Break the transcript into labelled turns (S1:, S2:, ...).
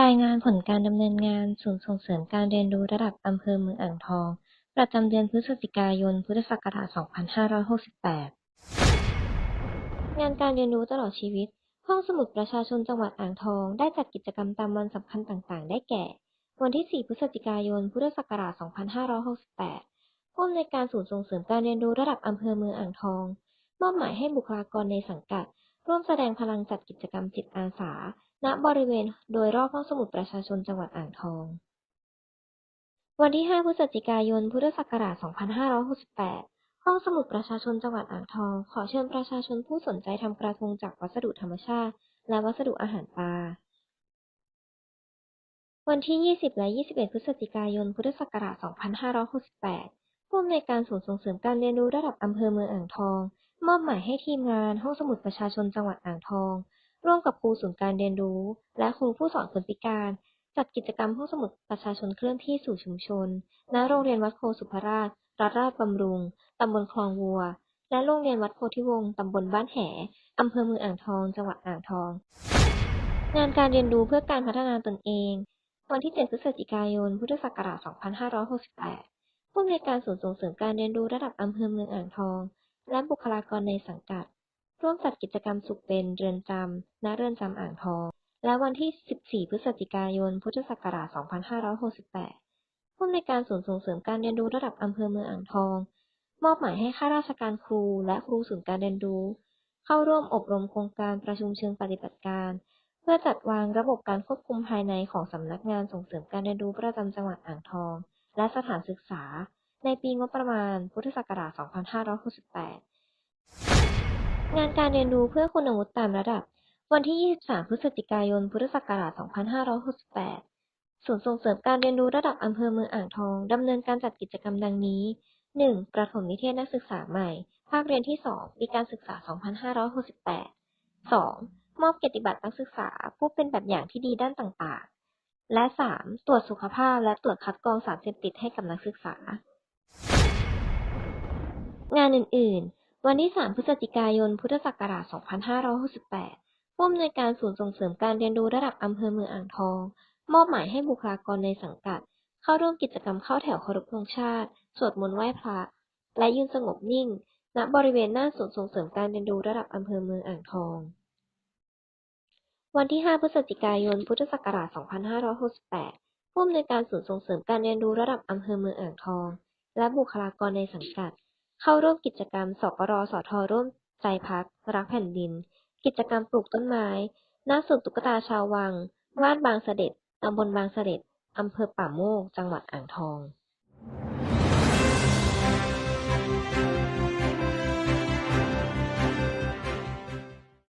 S1: รายงานผลการดำเนินงาน ศูนย์ส่งเสริมการเรียนรู้ระดับอำเภอเมืองอ่างทอง ประจำเดือนพฤศจิกายน พุทธศักราช 2568 งานการเรียนรู้ตลอดชีวิต ห้องสมุดประชาชนจังหวัดอ่างทอง ได้จัดกิจกรรมตามวันสำคัญต่างๆ ได้แก่ วันที่ 4 พฤศจิกายน พุทธศักราช 2568 ผู้อำนวยการศูนย์ส่งเสริมการเรียนรู้ระดับอำเภอเมืองอ่างทอง มอบหมายให้บุคลากรในสังกัด ร่วมแสดงพลังจัดกิจกรรมจิตอาสา ณ บริเวณโดยรอบห้องสมุดประชาชนจังหวัดอ่างทอง วันที่ 5 พฤศจิกายน พุทธศักราช 2568 ห้องสมุดประชาชนจังหวัดอ่างทอง ขอเชิญประชาชนผู้สนใจทำกระทงจากวัสดุธรรมชาติ และวัสดุอาหารปลา วันที่ 20 และ 21 พฤศจิกายน พุทธศักราช 2568 ผู้อำนวยการศูนย์ส่งเสริมการเรียนรู้ระดับอำเภอเมืองอ่างทอง มอบหมายให้ทีมงานห้องสมุดประชาชนจังหวัดอ่างทอง ร่วมกับครูศูนย์การเรียนรู้ และครูผู้สอนคนพิการ จัดกิจกรรมห้องสมุดประชาชนเคลื่อนที่สู่ชุมชน ณ โรงเรียนวัดโพธิ์สุภราช รัฐราชบำรุง ตำบลคลองวัว และโรงเรียนวัดโพธิวงศ์ ตำบลบ้านแหอำเภอเมืองอ่างทอง จังหวัดอ่างทอง งานการเรียนรู้เพื่อการพัฒนาตนเอง วันที่ 7 พฤศจิกายน พุทธศักราช 2568ผู้อำนวยการศูนย์ส่งเสริมการเรียนรู้ระดับอำเภอเมืองอ่างทอง และบุคลากรในสังกัด ร่วมจัดกิจกรรมสุขเป็นเรือนจำณเรือนจำอ่างทอง และวันที่ 14 พฤศจิกายน พุทธศักราช 2568 ผู้อำนการศูนย์ส่งเสริมการเรียนรู้ระดับอำเภอเมืองอ่างทอง มอบหมายให้ข้าราชการครูและครูศูนย์การเรียนรู้ เข้าร่วมอบรมโครงการประชุมเชิงปฏิบัติการเพื่อจัดวางระบบการควบคุมภายในของสำนักงานส่งเสริมการเรียนรู้ประจำจังหวัดอ่างทอง และสถานศึกษา ในปีงบประมาณ พุทธศักราช 2568 งานการเรียนรู้เพื่อคุณวุฒิตามระดับ วันที่ 23 พฤศจิกายน พุทธศักราช 2568 ศูนย์ส่งเสริมการเรียนรู้ระดับอำเภอเมืองอ่างทอง ดำเนินการจัดกิจกรรมดังนี้ 1. ประถมนิเทศนักศึกษาใหม่ ภาคเรียนที่2ปีการศึกษา 2568 2. มอบเกียรติบัตรนักศึกษา ผู้เป็นแบบอย่างที่ดีด้านต่าง ๆ และ 3. ตรวจสุขภาพและตรวจคัดกรองสารเสพติดให้กับนักศึกษา งานอื่น ๆ วันที่ 3 พฤศจิกายน พุทธศักราช 2568 ผู้อำนวยการศูนย์ส่งเสริมการเรียนรู้ระดับอำเภอเมืองอ่างทอง มอบหมายให้บุคลากรในสังกัด เข้าร่วมกิจกรรมเข้าแถวเคารพธงชาติ สวดมนต์ไหว้พระ และยืนสงบนิ่ง ณ บริเวณหน้าศูนย์ส่งเสริมการเรียนรู้ระดับอำเภอเมืองอ่างทอง วันที่ 5 พฤศจิกายน พุทธศักราช 2568 ผู้อำนวยการศูนย์ส่งเสริมการเรียนรู้ระดับอำเภอเมืองอ่างทอง และบุคลากรในสังกัด เข้าร่วมกิจกรรม สกรสท ร่วมใจพักรักแผ่นดิน กิจกรรมปลูกต้นไม้ณศูนย์ตุ๊กตาชาววัง บ้านบางเสด็จ ตำบลบางเสด็จ อำเภอป่าโมก จังหวัดอ่างทอง